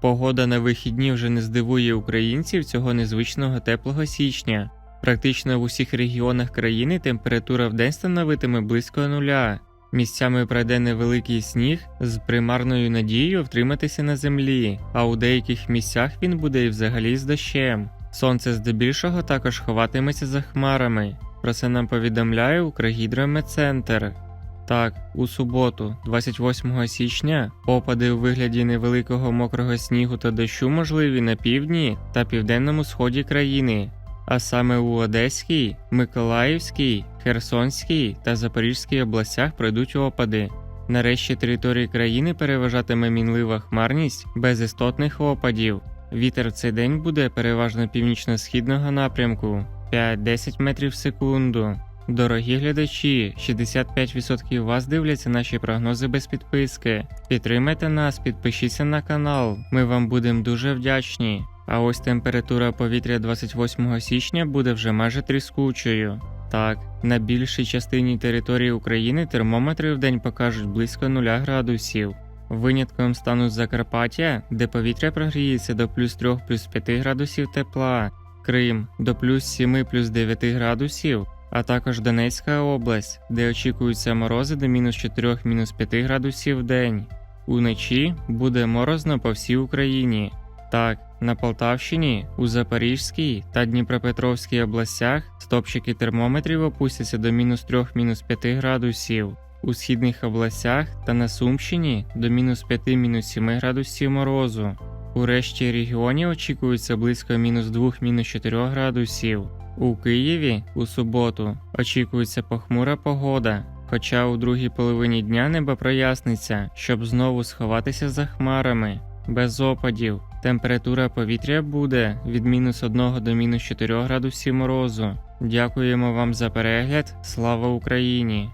Погода на вихідні вже не здивує українців цього незвичного теплого січня. Практично в усіх регіонах країни температура в день становитиме близько нуля. Місцями пройде невеликий сніг з примарною надією втриматися на землі, а у деяких місцях він буде і взагалі з дощем. Сонце здебільшого також ховатиметься за хмарами. Про це нам повідомляє Укргідрометцентр. Так, у суботу, 28 січня, опади у вигляді невеликого мокрого снігу та дощу можливі на півдні та південному сході країни, а саме у Одеській, Миколаївській, Херсонській та Запорізькій областях пройдуть опади. Нарешті території країни переважатиме мінлива хмарність без істотних опадів. Вітер в цей день буде переважно північно-східного напрямку 5-10 метрів в секунду. Дорогі глядачі, 65% вас дивляться наші прогнози без підписки. Підтримайте нас, підпишіться на канал. Ми вам будемо дуже вдячні. А ось температура повітря 28 січня буде вже майже тріскучою. Так, на більшій частині території України термометри в день покажуть близько 0 градусів. Винятком стануть Закарпаття, де повітря прогріється до плюс 3 плюс 5 градусів тепла, Крим до плюс 7 плюс 9 градусів, а також Донецька область, де очікуються морози до мінус 4 мінус 5 градусів в день. Уночі буде морозно по всій Україні. Так, на Полтавщині, у Запорізькій та Дніпропетровській областях стопчики термометрів опустяться до мінус 3 мінус 5 градусів. У східних областях та на Сумщині до мінус 5 мінус 7 градусів морозу. У решті регіонів очікується близько мінус 2 мінус 4 градусів. У Києві у суботу очікується похмура погода, хоча у другій половині дня небо проясниться, щоб знову сховатися за хмарами. Без опадів. Температура повітря буде від мінус 1 до мінус 4 градусів морозу. Дякуємо вам за перегляд. Слава Україні!